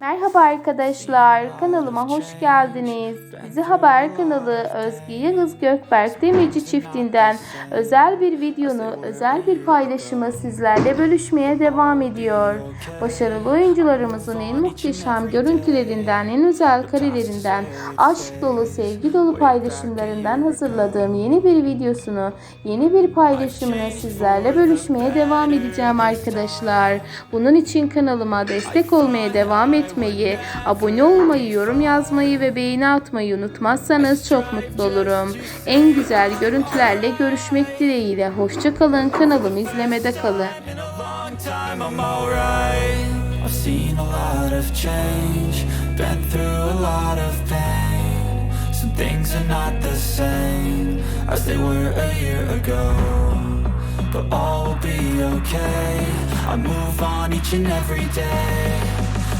Merhaba arkadaşlar, kanalıma hoş geldiniz. Dizi Haber kanalı Özge Yıldız Gökberk Demirci çiftinden özel bir videonu, özel bir paylaşımı sizlerle bölüşmeye devam ediyor. Başarılı oyuncularımızın en muhteşem görüntülerinden, en özel karelerinden, aşk dolu, sevgi dolu paylaşımlarından hazırladığım yeni bir videosunu, yeni bir paylaşımını sizlerle bölüşmeye devam edeceğim arkadaşlar. Bunun için kanalıma destek olmaya devam etmeyi, abone olmayı, yorum yazmayı ve beğeni atmayı unutmazsanız çok mutlu olurum. En güzel görüntülerle görüşmek dileğiyle. Hoşça kalın. Kanalımı izlemede kalın. I've seen a lot of change, been through a lot of pain. Some things are not the same as they were a year ago. But all will be okay. I move on each and every day.